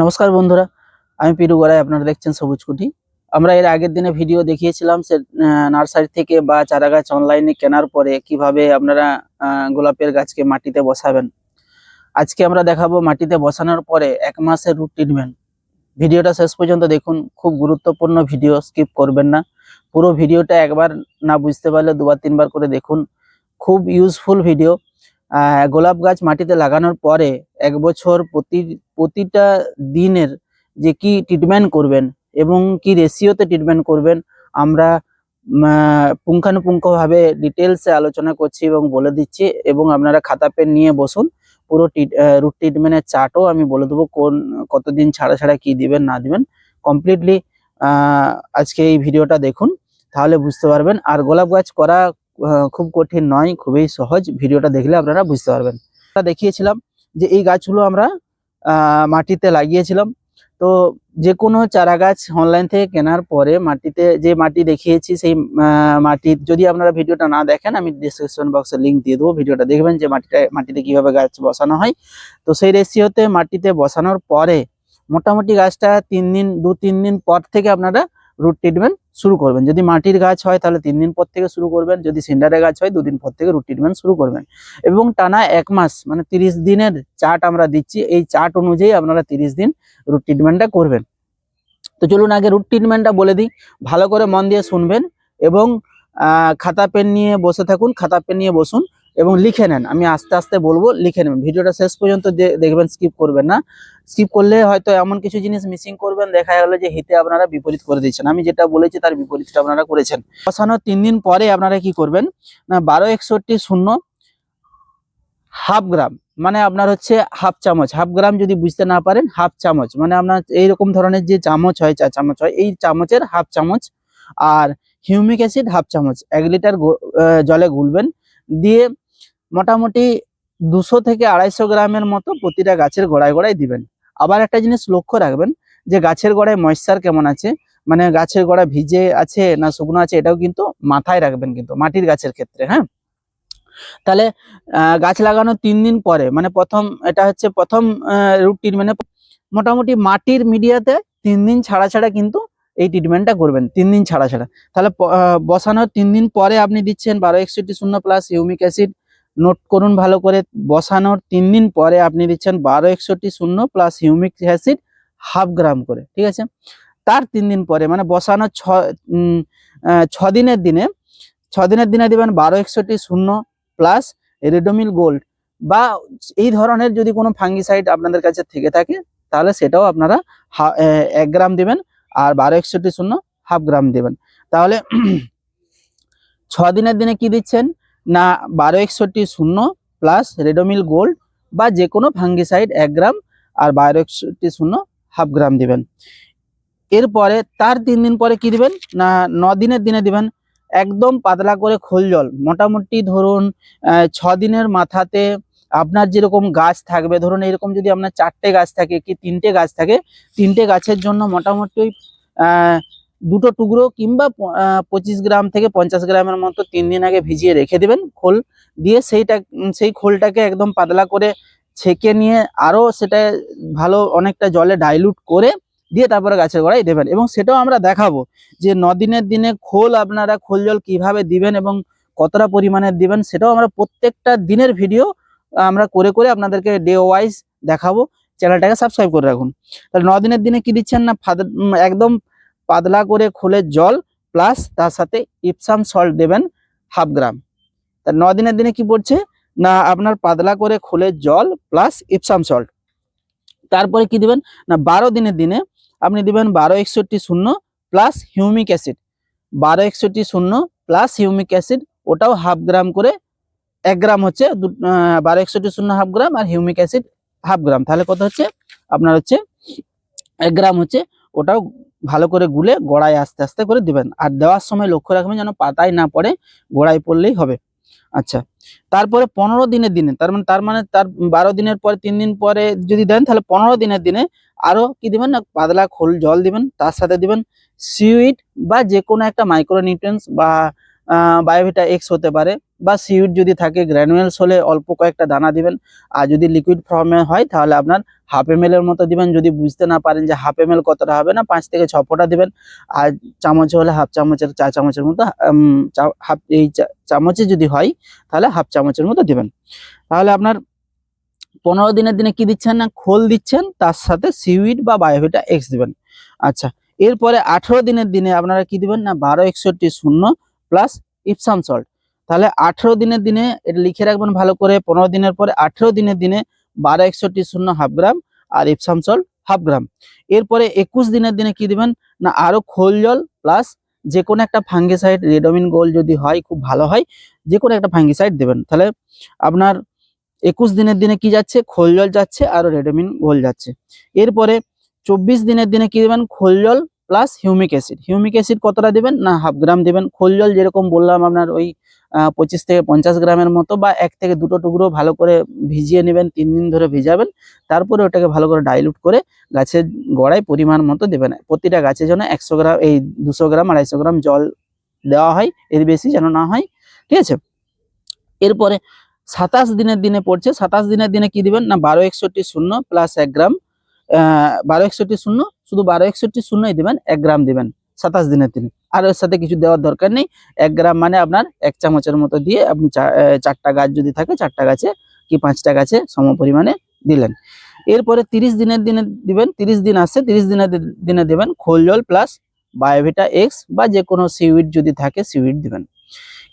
নমস্কার বন্ধুরা, আমি পিরু গড়াই, আপনারা দেখছেন সবুজ কুটি আমরা এর আগের দিনে ভিডিও দেখিয়েছিলাম সে নার্সারি থেকে বা চারা গাছ অনলাইনে কেনার পরে কীভাবে আপনারা গোলাপের গাছকে মাটিতে বসাবেন। আজকে আমরা দেখাবো মাটিতে বসানোর পরে এক মাসের রুট ট্রিটমেন্ট ভিডিওটা শেষ পর্যন্ত দেখুন, খুব গুরুত্বপূর্ণ ভিডিও স্কিপ করবেন না। পুরো ভিডিওটা একবার না বুঝতে পারলে দুবার তিনবার করে দেখুন। খুব ইউজফুল ভিডিও গোলাপ গাছ মাটিতে লাগানোর পরে এক বছর প্রতি, প্রতিটা দিনের যে কি ট্রিটমেন্ট করবেন এবং কি রেশিওতে ট্রিটমেন্ট করবেন, আমরা পুঙ্খানুপুঙ্খভাবে ডিটেলসে আলোচনা করছি এবং বলে দিচ্ছি এবং আপনারা খাতা পেন নিয়ে বসুন। পুরো রুট ট্রিটমেন্টের চার্টও আমি বলে দেবো কোন, কতদিন ছাড়া ছাড়া কি দিবেন, না দিবেন। কমপ্লিটলি আজকে এই ভিডিওটা দেখুন, তাহলে বুঝতে পারবেন। আর গোলাপ গাছ করা খুব কঠিন নয়, খুবই সহজ। ভিডিওটা দেখলে আপনারা বুঝতে পারবেন। দেখিয়েছিলাম যে এই গাছগুলো আমরা মাটিতে লাগিয়েছিলাম। তো যে কোনো চারা গাছ অনলাইন থেকে কেনার পরে মাটিতে যে মাটি দেখিয়েছি, সেই মাটি, যদি আপনারা ভিডিওটা না দেখেন, আমি ডিসক্রিপশন বক্সে লিংক দিয়ে দেবো। ভিডিওটা দেখবেন যে মাটিটা, মাটিতে কীভাবে গাছ বসানো হয়। তো সেই রেশিওতে মাটিতে বসানোর পরে মোটামুটি গাছটা তিন দিন দু তিন দিন পর থেকে আপনারা রুট ট্রিটমেন্ট শুরু করবেন। যদি মাটির গাছ হয়, তাহলে তিন দিন পর থেকে শুরু করবেন। যদি সিন্ডারের গাছ হয়, দুদিন পর থেকে রুট ট্রিটমেন্ট শুরু করবেন। এবং টানা এক মাস মানে তিরিশ দিনের চার্ট আমরা দিচ্ছি, এই চার্ট অনুযায়ী আপনারা তিরিশ দিন রুট ট্রিটমেন্টটা করবেন। তো চলুন আগে রুট ট্রিটমেন্টটা বলে দিই। ভালো করে মন দিয়ে শুনবেন এবং খাতা পেন নিয়ে বসে থাকুন, খাতা পেন নিয়ে বসুন। এবং লিখে নেন। আমি আস্তে আস্তে বলব, লিখে নেবেন। ভিডিওটা শেষ পর্যন্ত দেখবেন স্কিপ করবেন না। স্কিপ করলে হয়তো এমন কিছু জিনিস মিসিং করবেন, দেখা গেল যে হিতে আপনারা বিপরীত করে দিচ্ছেন। আমি যেটা বলেছি তার বিপরীতটা আপনারা করেছেন। বসানোর তিন দিন পরে আপনারা কি করবেন? না, বারো একষট্টি শূন্য হাফ গ্রাম মানে আপনার হচ্ছে হাফ চামচ। হাফ গ্রাম যদি বুঝতে না পারেন, হাফ চামচ। মানে আপনার এইরকম ধরনের যে চামচ হয়, চা চামচ হয়, এই চামচের হাফ চামচ আর হিউমিক অ্যাসিড হাফ চামচ। এক লিটার জলে গুলবেন। দিয়ে মোটামুটি দুশো থেকে আড়াইশো গ্রামের মতো প্রতিটা গাছের গোড়ায় গোড়ায় দিবেন। আবার একটা জিনিস লক্ষ্য রাখবেন যে গাছের গোড়ায় ময়েশ্চার কেমন আছে মানে গাছের গোড়া ভিজে আছে না শুকনো আছে এটাও কিন্তু মাথায় রাখবেন কিন্তু, মাটির গাছের ক্ষেত্রে হ্যাঁ? তাহলে গাছ লাগানোর তিন দিন পরে মানে প্রথম, এটা হচ্ছে প্রথম রুটিন মানে মোটামুটি মাটির মিডিয়াতে তিন দিন ছাড়া ছাড়া কিন্তু এই ট্রিটমেন্টটা করবেন, তিন দিন ছাড়া ছাড়া। তাহলে বসানোর তিন দিন পরে আপনি দিচ্ছেন বারো একষট্টি শূন্য প্লাস ইউমিক অ্যাসিড নোট করুন ভালো করে, বসানোর তিন দিন পরে আপনি দিচ্ছেন বারো একষট্টি শূন্য plus humic acid half gram করে, ঠিক আছে? তার তিন দিন পরে মানে বসানোর ছ ছ দিনের দিনে, ছ দিনের দিনে দেবেন বারো একষট্টি শূন্য প্লাস রেডোমিল গোল্ড বা এই ধরনের যদি কোনো ফাঙ্গিসাইড আপনাদের কাছে থেকে থাকে, তাহলে সেটাও আপনারা এক গ্রাম দেবেন আর বারো একষট্টি শূন্য হাফ গ্রাম দেবেন। তাহলে ছ দিনের দিনে কি দিচ্ছেন? না বারো একষট্টি শূন্য প্লাস রেডোমিল গোল্ড বা যে কোনো ফাঙ্গিসাইড এক গ্রাম আর বারো একষট্টি শূন্য হাফ গ্রাম দিবেন। এরপরে তার তিন দিন পরে কি দিবেন? না, ন দিনের দিনে দিবেন। একদম পাতলা করে খোল জল। মোটামুটি ধরুন ছ দিনের মাথাতে আপনার যেরকম গাছ থাকবে, ধরুন এরকম যদি আপনার চারটে গাছ থাকে কি তিনটে গাছ থাকে, তিনটে গাছের জন্য মোটামুটি দুটো টুকরো কিংবা পঁচিশ গ্রাম থেকে পঞ্চাশ গ্রামের মতো তিন দিন আগে ভিজিয়ে রেখে দেবেন খোল। দিয়ে সেইটা, সেই খোলটাকে একদম পাতলা করে ছেঁকে নিয়ে আরও সেটা ভালো অনেকটা জলে ডাইলুট করে দিয়ে তারপরে গাছের গোড়ায় দেবেন। এবং সেটাও আমরা দেখাবো যে দিনের দিনে খোল আপনারা খোল জল কীভাবে দিবেন এবং কতটা পরিমাণে দিবেন সেটাও আমরা প্রত্যেকটা দিনের ভিডিও আমরা করে করে আপনাদেরকে ডে ওয়াইজ দেখাবো। চ্যানেলটাকে সাবস্ক্রাইব করে রাখুন। তাহলে ন দিনের দিনে কি দিচ্ছেন না? একদম পাতলা করে খোলের জল প্লাস তার সাথে ইপসাম সল্ট দেবেন হাফ গ্রাম তা ন দিনের দিনে কি পড়ছে? না, আপনার পাতলা করে খোলের জল প্লাস ইপসাম সল্ট তারপরে কি দিবেন? না, বারো দিনের দিনে আপনি দিবেন বারো একষট্টি শূন্য প্লাস হিউমিক অ্যাসিড বারো একষট্টি শূন্য প্লাস হিউমিক অ্যাসিড ওটাও হাফ গ্রাম করে এক গ্রাম হচ্ছে বারো একষট্টি শূন্য হাফ গ্রাম আর হিউমিক অ্যাসিড হাফ গ্রাম তাহলে কত হচ্ছে? আপনার হচ্ছে এক গ্রাম হচ্ছে, ওটাও ভালো করে গুলে গোড়ায় আস্তে আস্তে করে দিবেন। আর দেওয়ার সময় লক্ষ্য রাখবেন যেন পাতায় না পড়ে, গোড়ায় পড়লেই হবে। আচ্ছা তারপরে পনেরো দিনের দিনে, তার মানে তার মানে তার বারো দিনের পরে, তিন দিন পরে যদি দেন, তাহলে পনেরো দিনের দিনে আরও কি দিবেন না, পাতলা খোল, জল দিবেন, তার সাথে দিবেন সিউইড বা যে কোনো একটা মাইক্রোনিউট্রেন্স বা বায়োভিটা এক্স হতে পারে বা সিউড যদি থাকে গ্র্যানুয়েলস হলে অল্প কয়েকটা দানা দিবেন। আর যদি লিকুইড ফর্মে হয়, তাহলে আপনার হাফ এম এর মতো দিবেন। যদি বুঝতে না পারেন যে হাফ এম কতটা হবে না, পাঁচ থেকে ছ ফোঁটা দিবেন। আর চামচ হলে হাফ চামচের চা চামচের মতো হাফ এই চামচে যদি হয়, তাহলে হাফ চামচের মতো দিবেন। তাহলে আপনার পনেরো দিনের দিনে কি দিচ্ছেন না? খোল দিচ্ছেন, তার সাথে সিউইড বা বায়োভিটা এক্স দিবেন। আচ্ছা এরপরে আঠেরো দিনের দিনে আপনারা কি দিবেন না? বারো একষট্টি শূন্য প্লাস ইপসাম সল্ট তাহলে আঠেরো দিনের দিনে এটা লিখে রাখবেন ভালো করে, পনেরো দিনের পরে আঠেরো দিনের দিনে বারো একষট্টি শূন্য হাফ গ্রাম আর ইপসাম সল্ট হাফ গ্রাম এরপরে একুশ দিনের দিনে কি দিবেন? না আরও খোল জল প্লাস যে কোনো একটা ফাঙ্গিসাইড রেডোমিন গোল যদি হয়, খুব ভালো হয় যে কোনো একটা ফাঙ্গিসাইড দেবেন। তাহলে আপনার একুশ দিনের দিনে কি যাচ্ছে? খোল জল যাচ্ছে আর রেডোমিন গোল যাচ্ছে। এরপরে চব্বিশ দিনের দিনে কি দেবেন? খোল জল plus humic acid humic acid কতটা দেবেন? না হাফ গ্রাম দেবেন। খোল জল যেরকম বললাম আপনার ওই পঁচিশ থেকে পঞ্চাশ গ্রামের মতো বা এক থেকে দুটো টুকরো ভালো করে ভিজিয়ে নেবেন, তিন দিন ধরে ভিজাবেন। তারপরে ওটাকে ভালো করে ডাইলুট করে গাছের গোড়ায় পরিমাণ মতো দেবেন। প্রতিটা গাছের জন্য একশো গ্রাম, এই দুশো গ্রাম, আড়াইশো গ্রাম জল দেওয়া হয়, এর বেশি যেন না হয়। ঠিক আছে? এরপরে সাতাশ দিনের দিনে পড়ছে। সাতাশ দিনের দিনে কি দিবেন? না, বারো একষট্টি শূন্য প্লাস এক গ্রাম বারো একষট্টি শূন্য শুধু বারো একষট্টি শূন্যই দিবেন, এক গ্রাম দেবেন, সাতাশ দিনের দিনে আর এর সাথে কিছু দেওয়ার দরকার নেই, এক গ্রাম মানে আপনার এক চামচের মতো দিয়ে আপনি চারটা গাছ যদি থাকে, চারটা গাছে কি পাঁচটা গাছে সম পরিমাণে দিলেন। এরপরে তিরিশ দিনের দিনে দিবেন, তিরিশ দিন আসছে, তিরিশ দিনের দিনে দেবেন খোল জল প্লাস বায়োভিটা এক্স বা যে কোনো সিউইড যদি থাকে, সিউইড দিবেন।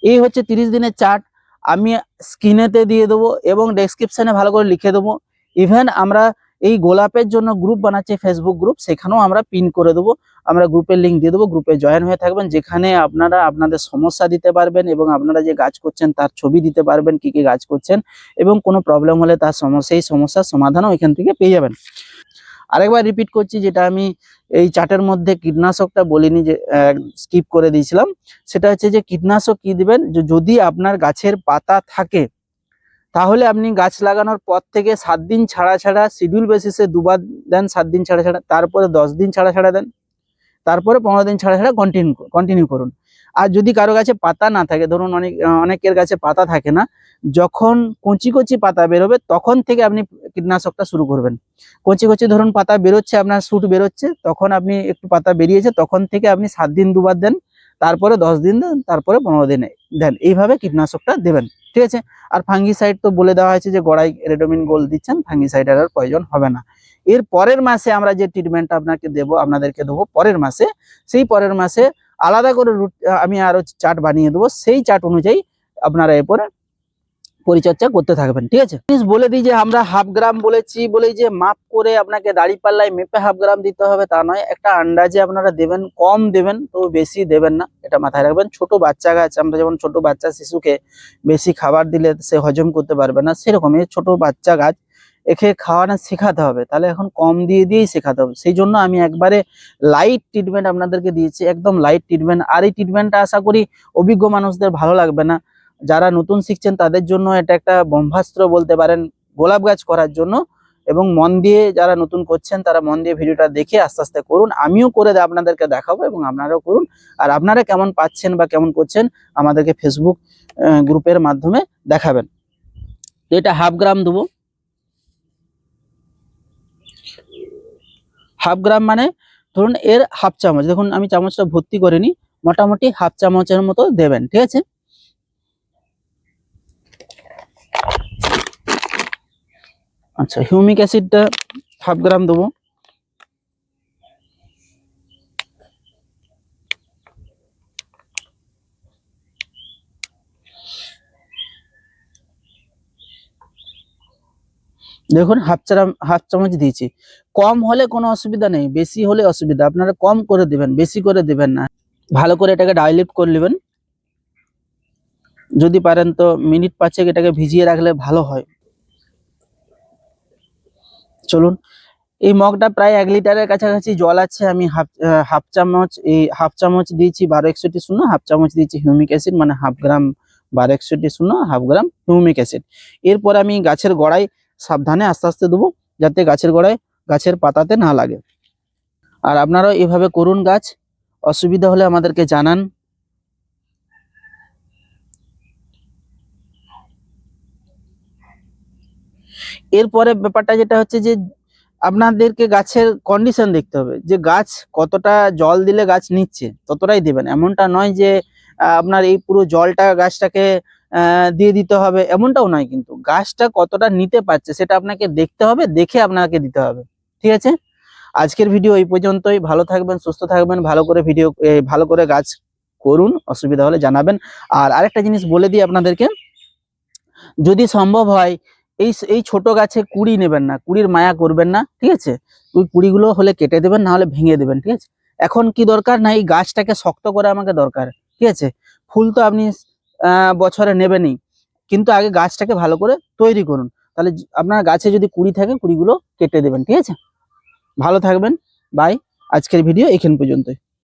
এই হচ্ছে তিরিশ দিনের চার্ট, আমি স্ক্রিনেতে দিয়ে দেবো এবং ডেসক্রিপশনে ভালো করে লিখে দেবো। ইভেন আমরা এই গোলাপের জন্য গ্রুপ বানাচ্ছে ফেসবুক গ্রুপ সেখানেও আমরা পিন করে দেবো। আমরা গ্রুপের লিঙ্ক দিয়ে দেবো গ্রুপে জয়েন হয়ে থাকবেন, যেখানে আপনারা আপনাদের সমস্যা দিতে পারবেন এবং আপনারা যে গাছ করছেন তার ছবি দিতে পারবেন, কি কি গাছ করছেন এবং কোনো প্রবলেম হলে তার সমস্যা এই সমস্যার সমাধানও এখান থেকে পেয়ে যাবেন। আরেকবার রিপিট করছি, যেটা আমি এই চার্টের মধ্যে কীটনাশকটা বলিনি যে স্কিপ করে দিয়েছিলাম। সেটা হচ্ছে যে, কীটনাশক কি দিবেন? যদি আপনার গাছের পাতা থাকে তাহলে আপনি গাছ লাগানোর পর থেকে সাত দিন ছাড়া ছাড়া শিডিউল বেসিসে দুবার দেন, সাত দিন ছাড়া ছাড়া, তারপরে দশ দিন ছাড়া ছাড়া দেন, তারপরে পনেরো দিন ছাড়া ছাড়া কন্টিনিউ কন্টিনিউ করুন। আর যদি কারও গাছে পাতা না থাকে, ধরুন অনেক অনেকের গাছে পাতা থাকে না, যখন কচি কচি পাতা বেরোবে, তখন থেকে আপনি কীটনাশকটা শুরু করবেন। কচি কচি ধরুন পাতা বেরোচ্ছে, আপনার শুট বেরোচ্ছে, তখন আপনি একটু পাতা বেরিয়েছে, তখন থেকে আপনি সাত দিন দুবার দেন, তারপরে দশ দিন দেন, তারপরে পনেরো দিন দেন। এইভাবে কীটনাশকটা দেবেন। ঠিক আছে? আর ফাঙ্গিসাইড তো বলে দেওয়া হয়েছে যে গড়াই রেডোমিন গোল দিচ্ছেন ফাঙ্গিসাইড আর প্রয়োজন হবে না। এর পরের মাসে আমরা যে ট্রিটমেন্টটা আপনাকে দেবো, আপনাদেরকে দেবো পরের মাসে, সেই পরের মাসে আলাদা করে আমি আরও চার্ট বানিয়ে দেবো, সেই চার্ট অনুযায়ী আপনারা এরপরে পরিচর্যা করতে থাকবেন, ঠিক আছে? প্লিজ বলে দিই যে আমরা হাফ গ্রাম বলেছি, বলেই যে মাপ করে আপনাকে দাড়ি পাল্লায় মেপে হাফ গ্রাম দিতে হবে, তা নয়, একটা আন্দাজে আপনারা দেবেন, কম দেবেন, তো বেশি দেবেন না, এটা মাথায় রাখবেন। ছোট বাচ্চা গাছ, আমরা যেমন ছোট বাচ্চা শিশুকে বেশি খাবার দিলে সে হজম করতে পারবে না, সেরকমই ছোট বাচ্চা গাছ, একে খাওয়ানো শেখাতে হবে, তাহলে এখন কম দিয়ে দিয়েই শেখাতে হবে। সেই জন্য আমি একবারে লাইট ট্রিটমেন্ট আপনাদেরকে দিয়েছি, একদম লাইট ট্রিটমেন্ট আর এই ট্রিটমেন্টটা আশা করি অভিজ্ঞ মানুষদের ভালো লাগবে না। যারা নতুন শিখছেন, তাদের জন্য এটা একটা ব্রহ্মাস্ত্র বলতে পারেন, গোলাপ গাছ করার জন্য। এবং মন দিয়ে যারা নতুন করছেন, তারা মন দিয়ে ভিডিওটা দেখে আস্তে আস্তে করুন। আমিও করে আপনাদেরকে দেখাবো এবং আপনারাও করুন। আর আপনারা কেমন পাচ্ছেন বা কেমন করছেন, আমাদেরকে ফেসবুক গ্রুপের মাধ্যমে দেখাবেন। তো এটা হাফ গ্রাম দেবো। হাফ গ্রাম মানে ধরুন এর হাফ চামচ। দেখুন, আমি চামচটা ভর্তি করিনি মোটামুটি হাফ চামচের মতো দেবেন, ঠিক আছে? আচ্ছা হিউমিক অ্যাসিডটা হাফ গ্রাম দেবো। দেখুন, হাফ চাম হাফ চামচ দিয়েছি। কম হলে কোনো অসুবিধা নেই, বেশি হলে অসুবিধা। আপনারা কম করে দিবেন, বেশি করে দিবেন না। ভালো করে এটাকে ডাইলিউট করে নেবেন। যদি পারেন তো মিনিট পাঁচেক এটাকে ভিজিয়ে রাখলে ভালো হয়। চলুন। এই মগটা প্রায় এক লিটারের কাছাকাছি জল আছে, আমি হাফ হাফ চামচ, এই হাফ চামচ দিয়েছি বারো একষট্টি শূন্য, হাফ চামচ দিয়েছি হিউমিক অ্যাসিড মানে হাফ গ্রাম বারো একষট্টি শূন্য, হাফ গ্রাম হিউমিক অ্যাসিড। এরপর আমি গাছের গোড়ায় সাবধানে আস্তে আস্তে দেবো, যাতে গাছের গোড়ায় গাছের পাতাতে না লাগে। আর আপনারাও এভাবে করুন গাছ, অসুবিধা হলে আমাদেরকে জানান। এরপরে ব্যাপারটা যেটা হচ্ছে যে আপনাদেরকে গাছের কন্ডিশন দেখতে হবে, যে গাছ কতটা জল দিলে গাছ নিচ্ছে, ততটাই দেবেন। এমনটা নয় যে আপনার এই পুরো জলটা গাছটাকে দিয়ে দিতে হবে, এমনটাও নয় কিন্তু। গাছটা কতটা নিতে পারছে সেটা আপনাকে দেখতে হবে, দেখে আপনাকে দিতে হবে। ঠিক আছে? আজকের ভিডিও এই পর্যন্তই। ভালো থাকবেন, সুস্থ থাকবেন, ভালো করে ভিডিও ভালো করে গাছ করুন, অসুবিধা হলে জানাবেন। আর আরেকটা জিনিস বলে দিই আপনাদেরকে, যদি সম্ভব হয় এই এই ছোট গাছে কুড়ি নেবেন না, কুড়ির মায়া করবেন না, ঠিক আছে? ওই কুড়িগুলো হলে কেটে দেবেন, না হলে ভেঙে দেবেন, ঠিক আছে? এখন কি দরকার? না, এই গাছটাকে শক্ত করে আমাকে দরকার, ঠিক আছে? ফুল তো আপনি বছরে নেবেনই, কিন্তু আগে গাছটাকে ভালো করে তৈরি করুন। তাহলে আপনার গাছে যদি কুড়ি থাকে, কুড়িগুলো কেটে দেবেন, ঠিক আছে? ভালো থাকবেন বাই আজকের ভিডিও এখান পর্যন্তই।